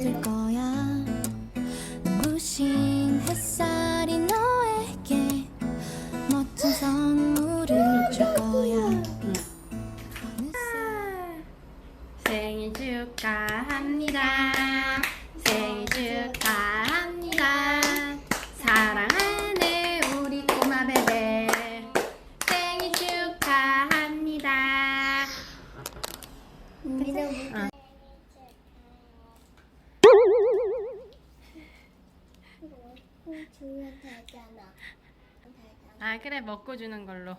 들 거야 눈부신 햇살이 너에게 멋진 선물을 줄 거야 생일 축하합니다. 그래 먹고 주는 걸로.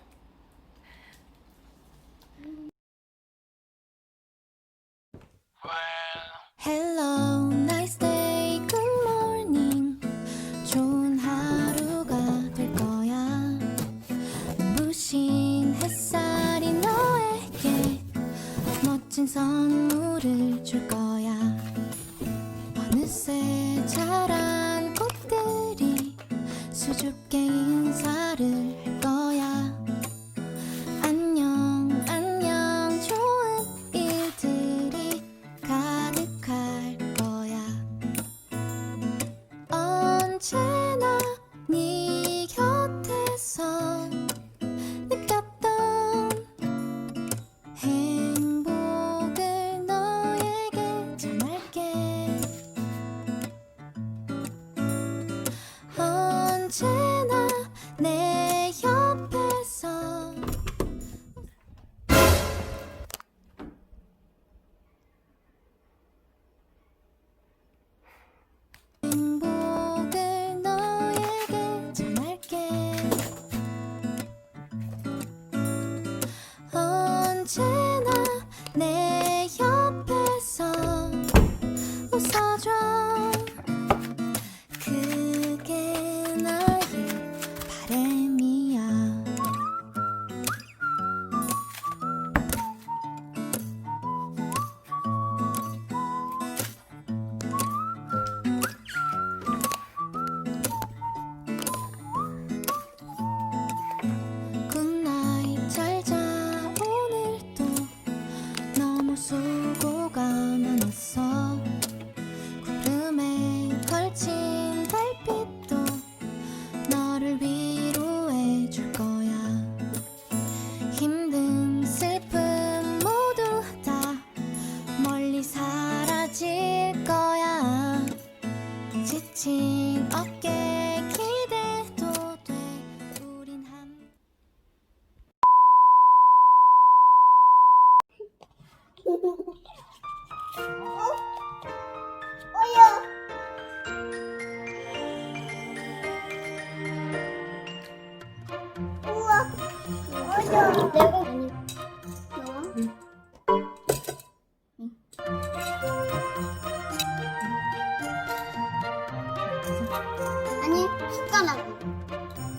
아니 숟가락.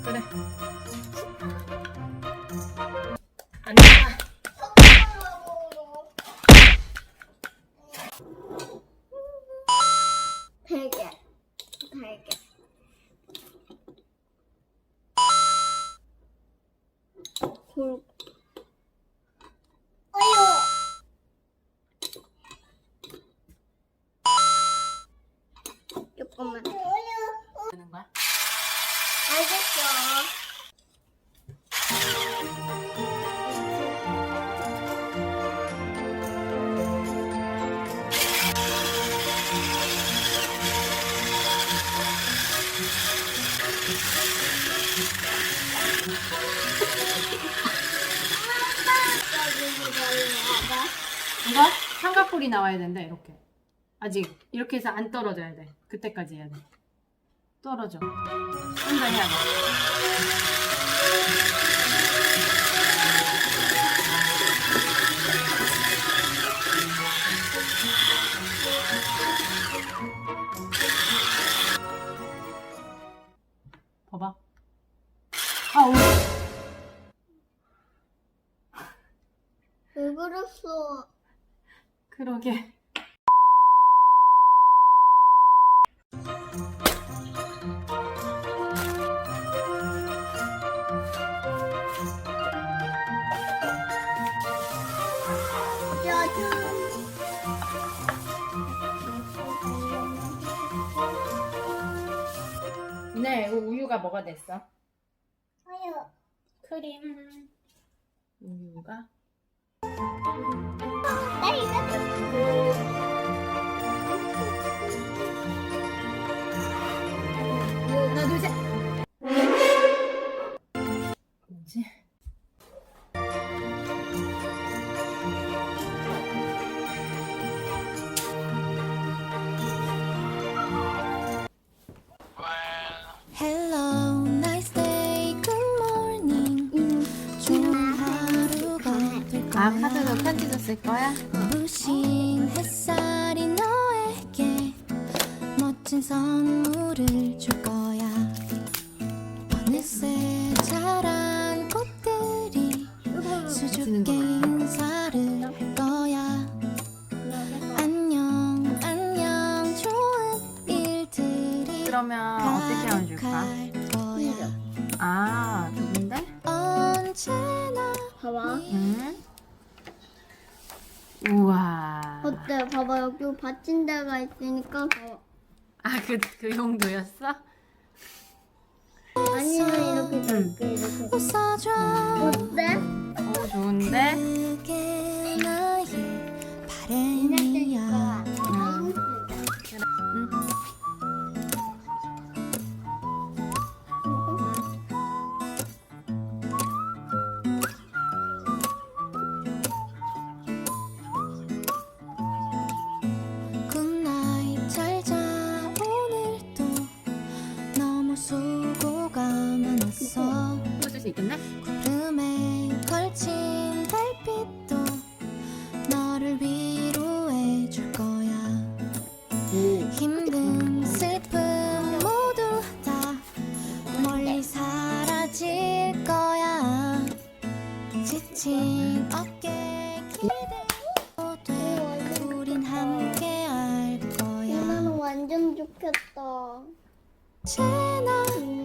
그래. 아니야. 베개. 베개. 골. 어유. 조금만. 알겠어. 이거 삼각뿔이 나와야 된다 이렇게. 아직 이렇게 해서 안 떨어져야 돼. 그때까지 해야 돼. 떨어져. 혼자 해봐. 봐봐. 아, 오. 왜 그랬어? 그러게. 우유가 뭐가 됐어? 우유. 크림. 우유가 나 이거 하나 둘 셋. 카드로 편지도 쓸 거야? 부신 햇살이 너에게 멋진 선물을 줄 거야. 어느새 자란 꽃들이 수줍게 인사를 할 거야. 안녕, 안녕, 좋은 일들이 그러면 어떻게 하면? 가득할 거야. 아 좋은데? 언제나 봐봐. 응. 어때? 봐봐 여기 받침대가 있으니까 봐봐. 아 그 그 용도였어? 아니면 이렇게 넓게 이렇게. 웃어줘. 어때? 어 좋은데? 그게 나의 바람 수 있겠네? 구름에 걸친 달빛도 너를 위로해 줄 거야 힘든 슬픔 모두 다 멀리 사라질 거야 지친 어깨 기대도 돼 우린 함께 할 거야 나는 완전 좋겠다. 곁에